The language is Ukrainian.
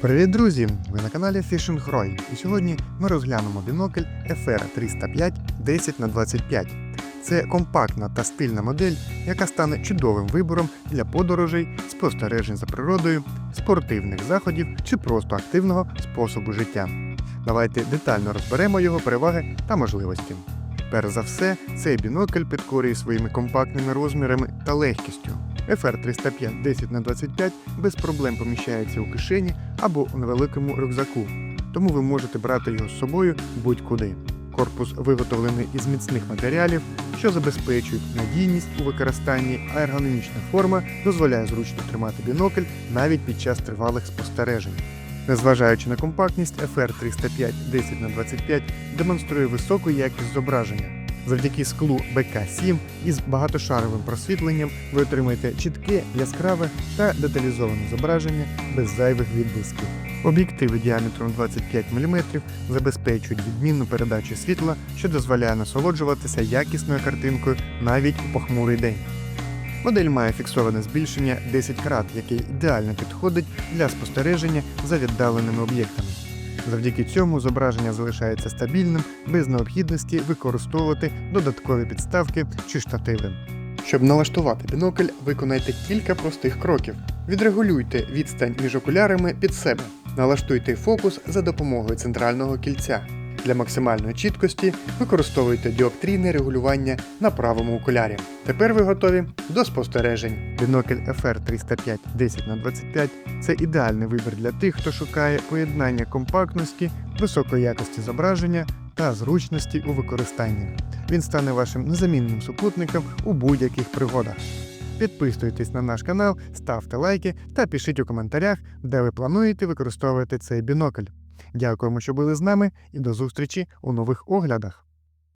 Привіт, друзі! Ви на каналі Fishing Roy. І сьогодні ми розглянемо бінокль FR 305 10 на 25 Це компактна та стильна модель, яка стане чудовим вибором для подорожей, спостережень за природою, спортивних заходів чи просто активного способу життя. Давайте детально розберемо його переваги та можливості. Перш за все, цей бінокль підкорює своїми компактними розмірами та легкістю. FR 305 10 на 25 без проблем поміщається у кишені або у невеликому рюкзаку, тому ви можете брати його з собою будь-куди. Корпус виготовлений із міцних матеріалів, що забезпечують надійність у використанні, а ергономічна форма дозволяє зручно тримати бінокль навіть під час тривалих спостережень. Незважаючи на компактність, FR 305 10 на 25 демонструє високу якість зображення. Завдяки склу БК7 із багатошаровим просвітленням ви отримаєте чітке, яскраве та деталізоване зображення без зайвих відблисків. Об'єктиви діаметром 25 мм забезпечують відмінну передачу світла, що дозволяє насолоджуватися якісною картинкою навіть у похмурий день. Модель має фіксоване збільшення 10 крат, яке ідеально підходить для спостереження за віддаленими об'єктами. Завдяки цьому зображення залишається стабільним без необхідності використовувати додаткові підставки чи штативи. Щоб налаштувати бінокль, виконайте кілька простих кроків. Відрегулюйте відстань між окулярами під себе. Налаштуйте фокус за допомогою центрального кільця. Для максимальної чіткості використовуйте діоптрійне регулювання на правому окулярі. Тепер ви готові до спостережень. Бінокль FR 305 10 на 25 це ідеальний вибір для тих, хто шукає поєднання компактності, високої якості зображення та зручності у використанні. Він стане вашим незамінним супутником у будь-яких пригодах. Підписуйтесь на наш канал, ставте лайки та пишіть у коментарях, де ви плануєте використовувати цей бінокль. Дякуємо, що були з нами, і до зустрічі у нових оглядах.